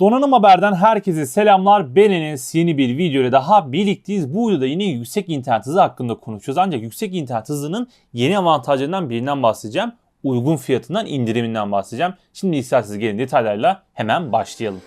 Donanım Haber'den herkese selamlar. Ben Enes. Yeni bir videoyla daha birlikteyiz. Bu videoda yine yüksek internet hızı hakkında konuşacağız. Ancak yüksek internet hızının yeni avantajlarından birinden bahsedeceğim. Uygun fiyatından indiriminden bahsedeceğim. Şimdi isterseniz gelin detaylarla hemen başlayalım.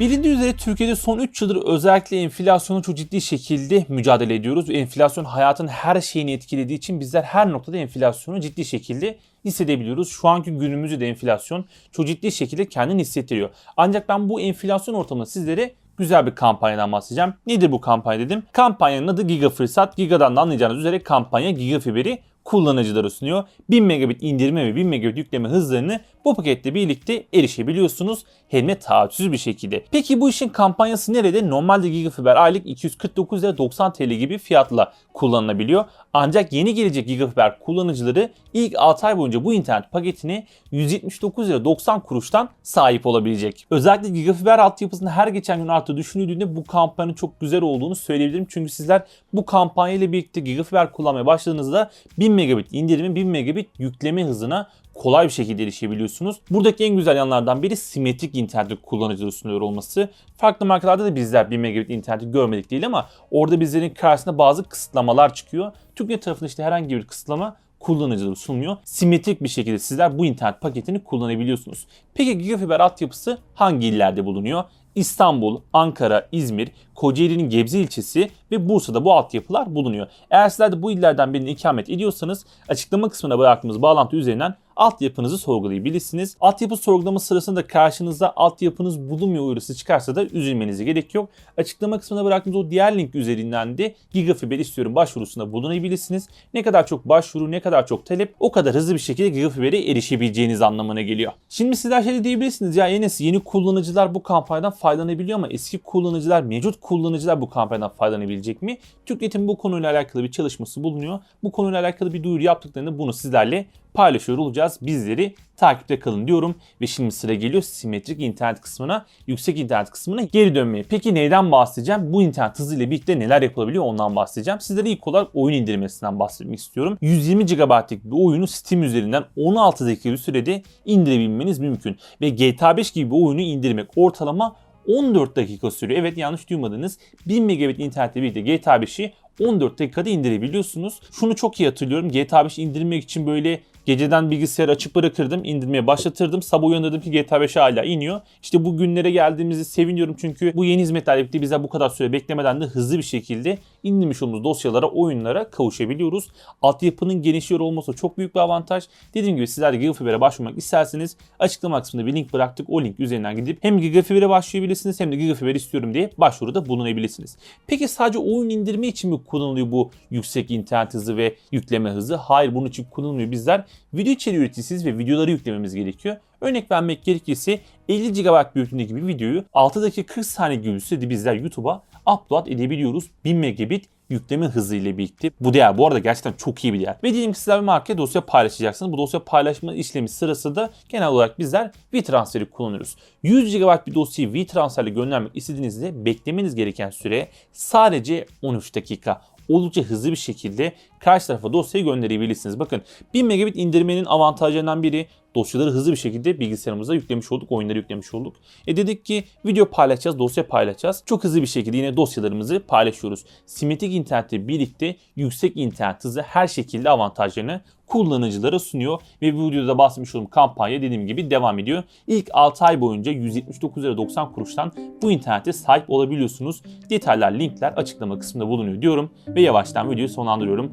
Bilindiği üzere Türkiye'de son 3 yıldır özellikle enflasyonu çok ciddi şekilde mücadele ediyoruz. Enflasyon hayatın her şeyini etkilediği için bizler her noktada enflasyonu ciddi şekilde hissedebiliyoruz. Şu anki günümüzde de enflasyon çok ciddi şekilde kendini hissettiriyor. Ancak ben bu enflasyon ortamında sizlere güzel bir kampanyadan bahsedeceğim. Nedir bu kampanya dedim? Kampanyanın adı Giga Fırsat. Giga'dan da anlayacağınız üzere kampanya Giga Fiber'i kullanıcılara sunuyor. 1000 megabit indirme ve 1000 megabit yükleme hızlarını bu paketle birlikte erişebiliyorsunuz. Hem de taahhütsüz bir şekilde. Peki bu işin kampanyası nerede? Normalde Gigafiber aylık 249 lira 90 TL gibi fiyatla kullanılabiliyor. Ancak yeni gelecek Gigafiber kullanıcıları ilk 6 ay boyunca bu internet paketine 179 lira 90 kuruştan sahip olabilecek. Özellikle Gigafiber altyapısının her geçen gün arttığı düşünüldüğünde bu kampanyanın çok güzel olduğunu söyleyebilirim. Çünkü sizler bu kampanya ile birlikte Gigafiber kullanmaya başladığınızda 1000 megabit indirimi 1000 megabit yükleme hızına kolay bir şekilde erişebiliyorsunuz. Buradaki en güzel yanlardan biri simetrik internet kullanıcıları sunuyor olması. Farklı markalarda da bizler 1 megabit interneti görmedik değil ama orada bizlerin karşısında bazı kısıtlamalar çıkıyor. Türkiye tarafında işte herhangi bir kısıtlama kullanıcıları sunmuyor. Simetrik bir şekilde sizler bu internet paketini kullanabiliyorsunuz. Peki Gigafiber altyapısı hangi illerde bulunuyor? İstanbul, Ankara, İzmir, Kocaeli'nin Gebze ilçesi ve Bursa'da bu altyapılar bulunuyor. Eğer sizler de bu illerden birine ikamet ediyorsanız açıklama kısmına bıraktığımız bağlantı üzerinden altyapınızı sorgulayabilirsiniz. Altyapı sorgulama sırasında karşınızda altyapınız bulunmuyor uyarısı çıkarsa da üzülmenize gerek yok. Açıklama kısmına bıraktığımız o diğer link üzerinden de Gigafiber istiyorum başvurusunda bulunabilirsiniz. Ne kadar çok başvuru, ne kadar çok talep o kadar hızlı bir şekilde Gigafiber'e erişebileceğiniz anlamına geliyor. Şimdi sizler şey diyebilirsiniz ya Enes yeni kullanıcılar bu kampanyadan faydalanabiliyor ama eski kullanıcılar, mevcut kullanıcılar bu kampanyadan faydalanabilecek mi? TÜKNET'in bu konuyla alakalı bir çalışması bulunuyor. Bu konuyla alakalı bir duyuru yaptıklarında bunu sizlerle paylaşıyor olacağız. Bizleri takipte kalın diyorum. Ve şimdi sıra geliyor simetrik internet kısmına, yüksek internet kısmına geri dönmeye. Peki neyden bahsedeceğim? Bu internet hızıyla birlikte neler yapılabiliyor ondan bahsedeceğim. Sizlere ilk olarak oyun indirmesinden bahsetmek istiyorum. 120 GB'lik bir oyunu Steam üzerinden 16 dakika bir sürede indirebilmeniz mümkün. Ve GTA 5 gibi bir oyunu indirmek ortalama 14 dakika sürüyor. Evet yanlış duymadınız. 1000 megabit internetle birlikte GTA 5'i 14 dakikada indirebiliyorsunuz. Şunu çok iyi hatırlıyorum. GTA 5 indirmek için böyle Geceden bilgisayarı açık bırakırdım, indirmeye başlatırdım. Sabah uyanırdım ki GTA 5 hala iniyor. İşte bu günlere geldiğimizi seviniyorum çünkü bu yeni hizmetlerle birlikte bize bu kadar süre beklemeden de hızlı bir şekilde indirmiş olduğumuz dosyalara, oyunlara kavuşabiliyoruz. Altyapının genişliyor olması çok büyük bir avantaj. Dediğim gibi sizler Gigafiber'e başvurmak isterseniz açıklama kısmında bir link bıraktık. O link üzerinden gidip hem Gigafiber'e başvurabilirsiniz hem de Gigafiber istiyorum diye başvuruda bulunabilirsiniz. Peki sadece oyun indirme için mi kullanılıyor bu yüksek internet hızı ve yükleme hızı? Hayır bunun için kullanılmıyor. Bizler video içeriği üreticisiyiz ve videoları yüklememiz gerekiyor. Örnek vermek gerekirse 50 GB büyüklüğündeki bir videoyu 6 dakika 40 saniye gibi sürede bizler YouTube'a upload edebiliyoruz. 1000 megabit yükleme hızı ile birlikte. Bu değer bu arada gerçekten çok iyi bir değer. Ve diyelim ki sizler bir markaya dosya paylaşacaksınız. Bu dosya paylaşma işlemi sırasında genel olarak bizler WeTransfer'i kullanıyoruz. 100 GB bir dosyayı WeTransfer'le göndermek istediğinizde beklemeniz gereken süre sadece 13 dakika oldukça hızlı bir şekilde karşı tarafa dosyayı gönderebilirsiniz. Bakın 1000 megabit indirmenin avantajlarından biri dosyaları hızlı bir şekilde bilgisayarımıza yüklemiş olduk, oyunları yüklemiş olduk. E dedik ki video paylaşacağız, dosya paylaşacağız. Çok hızlı bir şekilde yine dosyalarımızı paylaşıyoruz. Simetrik internetle birlikte yüksek internet hızı her şekilde avantajlarını kullanıcılara sunuyor. Ve bu videoda bahsetmiş olduğum kampanya dediğim gibi devam ediyor. İlk 6 ay boyunca 179 lira 90 kuruştan bu internete sahip olabiliyorsunuz. Detaylar, linkler açıklama kısmında bulunuyor diyorum. Ve yavaştan videoyu sonlandırıyorum.